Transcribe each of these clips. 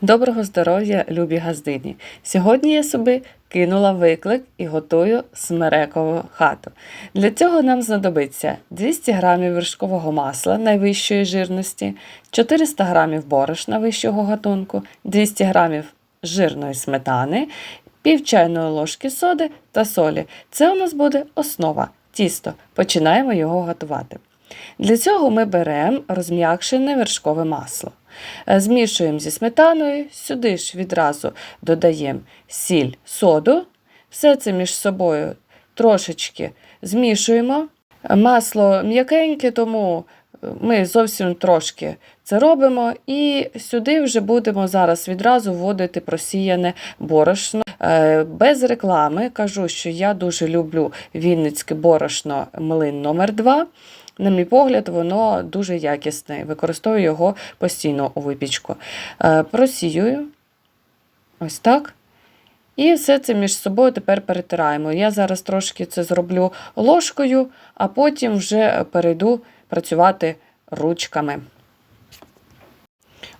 Доброго здоров'я, любі газдині! Сьогодні я собі кинула виклик і готую смерекову хату. Для цього нам знадобиться 200 г вершкового масла найвищої жирності, 400 г борошна вищого гатунку, 200 г жирної сметани, пів чайної ложки соди та солі. Це у нас буде основа тісто. Починаємо його готувати. Для цього ми беремо розм'якшене вершкове масло. Е, Змішуємо зі сметаною, сюди ж відразу додаємо сіль, соду. Все це між собою трошечки змішуємо. Е, Масло м'якеньке, тому е, ми зовсім трошки це робимо. І сюди вже будемо зараз відразу вводити просіяне борошно. Без реклами кажу, що я дуже люблю вінницьке борошно млин номер 2 на мій погляд, воно дуже якісне. Використовую його постійно у випічку. Е, Просіюю ось так. І все це між собою тепер перетираємо. Я зараз трошки це зроблю ложкою, а потім вже перейду працювати ручками.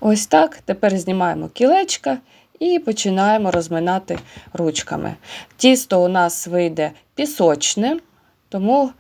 Ось так. Тепер знімаємо кілечка і починаємо розминати ручками. Тісто у нас вийде пісочне, тому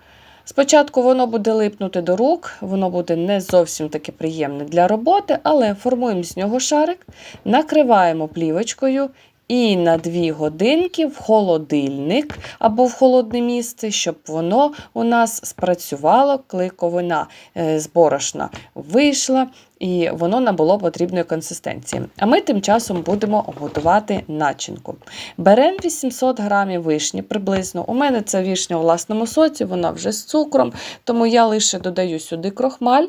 спочатку воно буде липнути до рук, воно буде не зовсім таке приємне для роботи, але формуємо з нього шарик, накриваємо плівочкою. І на 2 годинки в холодильник або в холодне місце, щоб воно у нас спрацювало, кликовина е, з борошна вийшла, і воно набуло потрібної консистенції. А ми тим часом будемо готувати начинку. Беремо 800 грамів вишні приблизно. У мене це вишня у власному соці, вона вже з цукром, тому я лише додаю сюди крохмаль.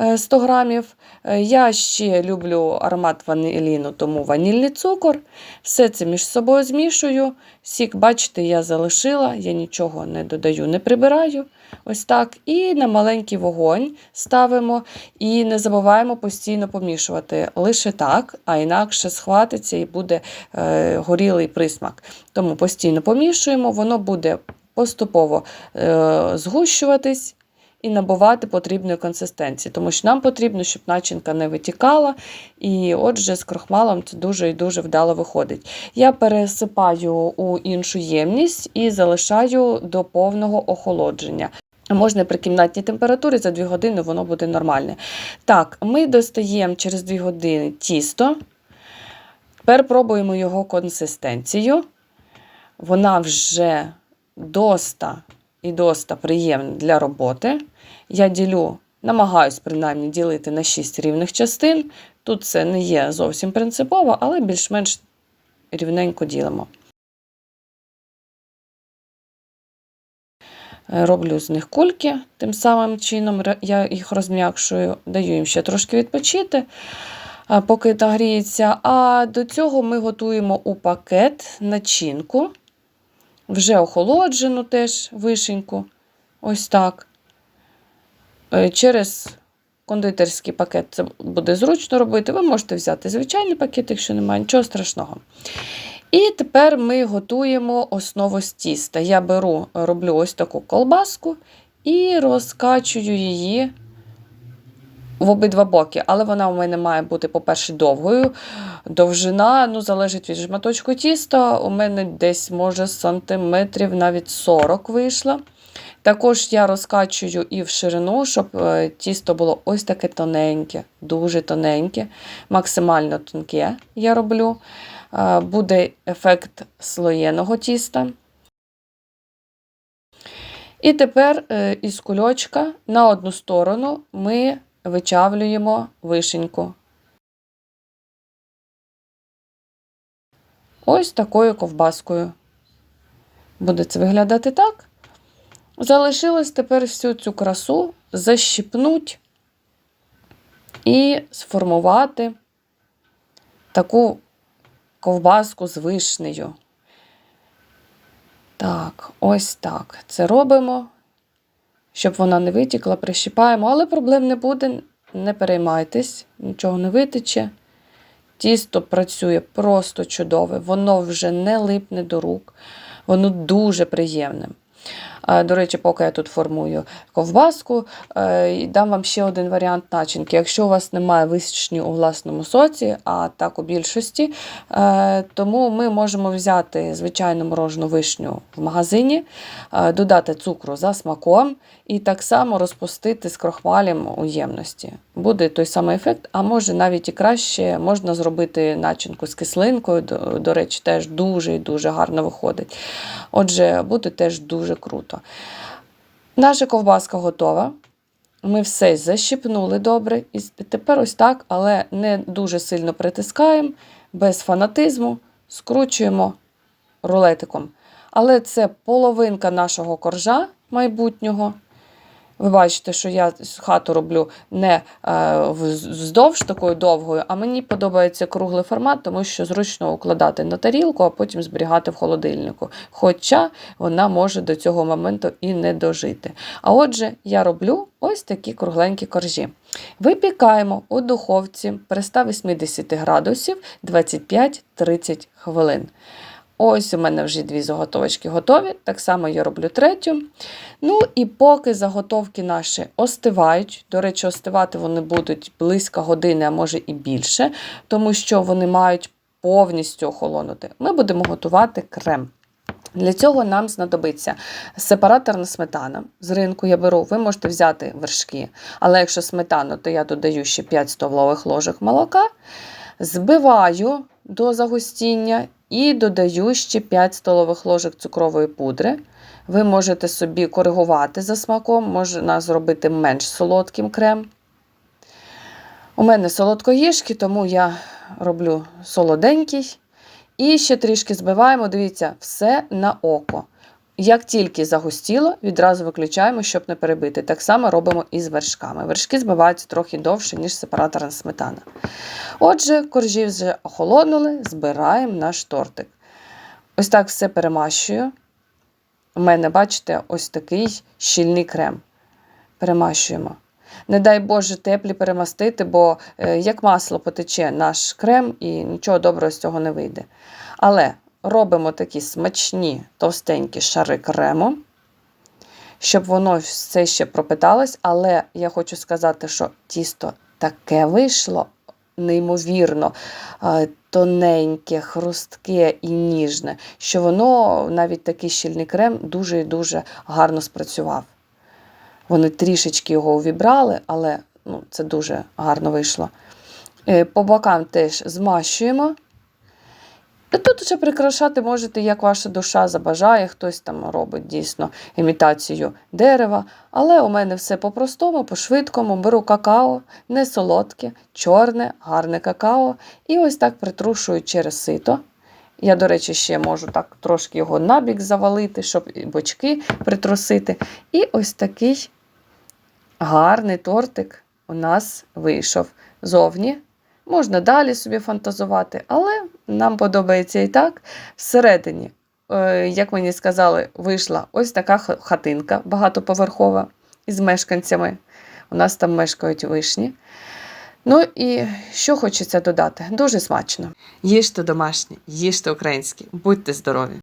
Е, 100 грамів. Е, Я ще люблю аромат ваніліну, тому ванільний цукор. Все це між собою змішую. Сік, бачите, я залишила, я нічого не додаю, не прибираю. Ось так. І на маленький вогонь ставимо і не забуваємо постійно помішувати. Лише так, а інакше схватиться і буде е, горілий присмак. Тому постійно помішуємо, воно буде поступово е, згущуватись. І набувати потрібної консистенції, тому що нам потрібно, щоб начинка не витікала, і отже, з крохмалом це дуже і дуже вдало виходить. Я пересипаю у іншу ємність і залишаю до повного охолодження. Можна при кімнатній температурі за 2 години воно буде нормальне. Так, ми достаємо через 2 години тісто. Тепер пробуємо його консистенцію. Вона вже доста і доста приємна для роботи. Я ділю, намагаюсь принаймні ділити на 6 рівних частин. Тут це не є зовсім принципово, але більш-менш рівненько ділимо. Роблю з них кульки, тим самим чином я їх розм'якшую, даю їм ще трошки відпочити, поки нагріється. А до цього ми готуємо у пакет начинку, вже охолоджену теж вишеньку. Ось так. Е, Через кондитерський пакет це буде зручно робити. Ви можете взяти звичайний пакет, якщо немає, нічого страшного. І тепер ми готуємо основу з тіста. Я беру, роблю ось таку колбаску і розкачую її в обидва боки. Але вона у мене має бути, по-перше, довгою. Довжина ну, залежить від шматочку тіста. У мене десь, може, сантиметрів навіть 40 вийшло. Також я розкачую і в ширину, щоб е, тісто було ось таке тоненьке, дуже тоненьке, максимально тонке я роблю. Е, Буде ефект слоєного тіста. І тепер е, із кульочка на одну сторону ми вичавлюємо вишеньку. Ось такою ковбаскою. Буде це виглядати так. Залишилось тепер всю цю красу защіпнуть і сформувати таку ковбаску з вишнею. Так, ось так. Це робимо, щоб вона не витікла, прищіпаємо, але проблем не буде, не переймайтесь, нічого не витече. Тісто працює просто чудове, воно вже не липне до рук, воно дуже приємне. До речі, поки я тут формую ковбаску, е, і дам вам ще один варіант начинки. Якщо у вас немає вишні у власному соці, а так у більшості, е, тому ми можемо взяти звичайну морожену вишню в магазині, е, додати цукру за смаком і так само розпустити з крохмалем у ємності. Буде той самий ефект, а може навіть і краще можна зробити начинку з кислинкою. До, до речі, теж дуже і дуже гарно виходить. Отже, буде теж дуже круто. Наша ковбаска готова. Ми все защипнули добре. І тепер ось так, але не дуже сильно притискаємо, без фанатизму, скручуємо рулетиком. Але це половинка нашого коржа майбутнього. Ви бачите, що я хату роблю не е, вздовж такою довгою, а мені подобається круглий формат, тому що зручно укладати на тарілку, а потім зберігати в холодильнику. Хоча вона може до цього моменту і не дожити. А отже, я роблю ось такі кругленькі коржі. Випікаємо у духовці при 180 градусів 25-30 хвилин. Ось у мене вже дві заготовочки готові. Так само я роблю третю. Ну і поки заготовки наші остивають, до речі, остивати вони будуть близько години, а може і більше, тому що вони мають повністю охолонути. Ми будемо готувати крем. Для цього нам знадобиться сепараторна сметана. З ринку я беру, ви можете взяти вершки, але якщо сметану, то я додаю ще 5 столових ложок молока, збиваю до загустіння і додаю ще 5 столових ложок цукрової пудри. Ви можете собі коригувати за смаком, можна зробити менш солодким крем. У мене солодкоїжки, тому я роблю солоденький. І ще трішки збиваємо, дивіться, все на око. Як тільки загустіло, відразу виключаємо, щоб не перебити. Так само робимо і з вершками. Вершки збиваються трохи довше, ніж сепараторна сметана. Отже, коржі вже охолонули, збираємо наш тортик. Ось так все перемащую. У мене, бачите, ось такий щільний крем. Перемащуємо. Не дай Боже, теплі перемастити, бо е, як масло потече наш крем і нічого доброго з цього не вийде. Але робимо такі смачні товстенькі шари крему, щоб воно все ще пропиталось. Але я хочу сказати, що тісто таке вийшло неймовірно е, тоненьке, хрустке і ніжне, що воно навіть такий щільний крем дуже і дуже гарно спрацював. Вони трішечки його увібрали, але ну, це дуже гарно вийшло. Е, По бокам теж змащуємо. Тут вже прикрашати можете, як ваша душа забажає, хтось там робить дійсно імітацію дерева. Але у мене все по-простому, по-швидкому. Беру какао, не солодке, чорне, гарне какао. І ось так притрушую через сито. Я, до речі, ще можу так трошки його набік завалити, щоб бочки притрусити. І ось такий гарний тортик у нас вийшов зовні. Можна далі собі фантазувати, але нам подобається і так. Всередині, е, як мені сказали, вийшла ось така хатинка багатоповерхова із мешканцями. У нас там мешкають вишні. Ну і що хочеться додати? Дуже смачно. Їжте домашнє, їжте українське, будьте здорові!